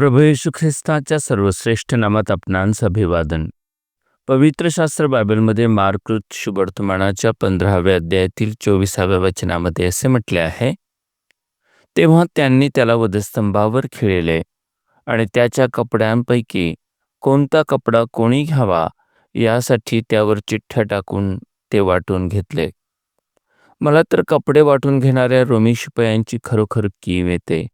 प्रभू येशू ख्रिस्ताच्या सर्वश्रेष्ठ नामात आपणांस अभिवादन पवित्र शास्त्र बायबलमध्ये मार्कृत शुभवर्तमानाच्या पंधराव्या अध्यायातील चोवीसाव्या वचनामध्ये असे म्हटले आहे तेव्हा त्यांनी त्याला वधस्तंभावर खिळले आणि त्याच्या कपड्यांपैकी कोणता कपडा कोणी घ्यावा यासाठी त्यावर चिठ्ठ्या टाकून ते वाटून घेतले. मला तर कपडे वाटून घेणाऱ्या रोमी शिपायांची खरोखर कीव येते.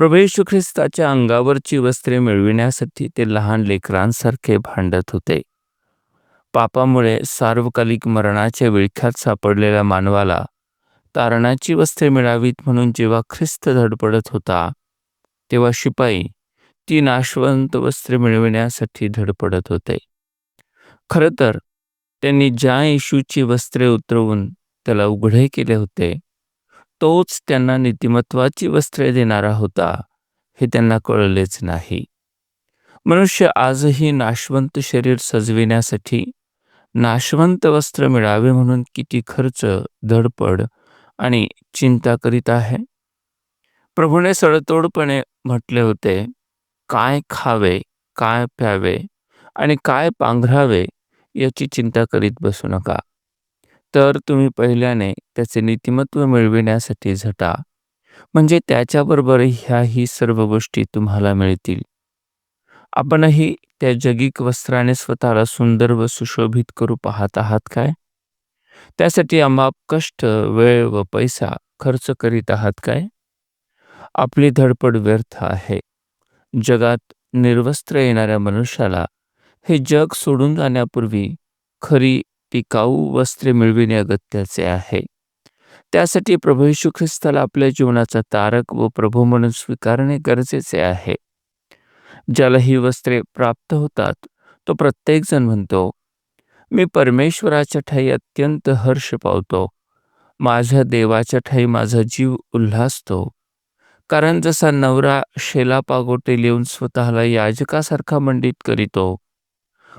प्रभू येशू ख्रिस्ताच्या अंगावरची वस्त्रे मिळविण्यासाठी ते लहान लेकरांसारखे भांडत होते. पापामुळे सार्वकालिक मरणाच्या विळख्यात सापडलेल्या मानवाला तारणाची वस्त्रे मिळावीत म्हणून जेव्हा ख्रिस्त धडपडत होता तेव्हा शिपाई ती नाशवंत वस्त्रे मिळविण्यासाठी धडपडत होते. खरं तर त्यांनी ज्या येशूची वस्त्रे उतरवून त्याला उघडे केले होते तोच त्यांना नीतिमत्वाची वस्त्रे देणारा होता हे त्यांना कळलेच नाही. मनुष्य आजही नाशवंत शरीर सजविण्यासाठी नाशवंत वस्त्र मिळावे म्हणून किती खर्च धडपड आणि चिंता करीत आहे? प्रभूने सडतोडपणे म्हटले होते काय खावे काय प्यावे आणि काय पांघरावे याची चिंता करीत बसू नका. तर तुम्ही पहिल्याने त्याचे नीतिमत्व मिळविण्यासाठी झटा. म्हणजे त्याच्याबरोबर ह्याही सर्व गोष्टी तुम्हाला मिळतील. आपणही त्या जगिक वस्त्राने स्वतःला सुंदर व सुशोभित करू पाहत आहात काय? त्यासाठी आम्हा कष्ट वेळ व पैसा खर्च करीत आहात काय? आपली धडपड व्यर्थ आहे. जगात निर्वस्त्र येणाऱ्या मनुष्याला हे जग सोडून जाण्यापूर्वी खरी टिकाऊ वस्त्रे मिळविणे अगत्याचे आहे. त्यासाठी प्रभू येशू ख्रिस्ताला आपल्या जीवनाचा तारक व प्रभू म्हणून स्वीकारणे गरजेचे आहे. ज्याला ही वस्त्रे प्राप्त होतात तो प्रत्येकजण म्हणतो मी परमेश्वराच्या ठाई अत्यंत हर्ष पावतो. माझ्या देवाच्या ठाई माझा जीव उल्हासतो. कारण जसा नवरा शेला पागोटे लिहून स्वतःला याजकासारखा मंडित करीतो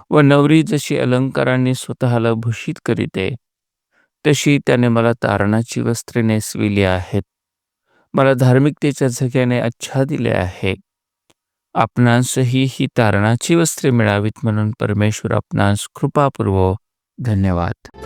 व नवरी जशी अलंकारांनी स्वतःला भूषित करीते तशी त्याने मला तारणाची वस्त्रे नेसविली आहेत. मला धार्मिकतेच्या झग्याने अच्छा दिले आहे. आपणांसही ही तारणाची वस्त्रे मिळावीत म्हणून परमेश्वर आपणास कृपापूर्व धन्यवाद.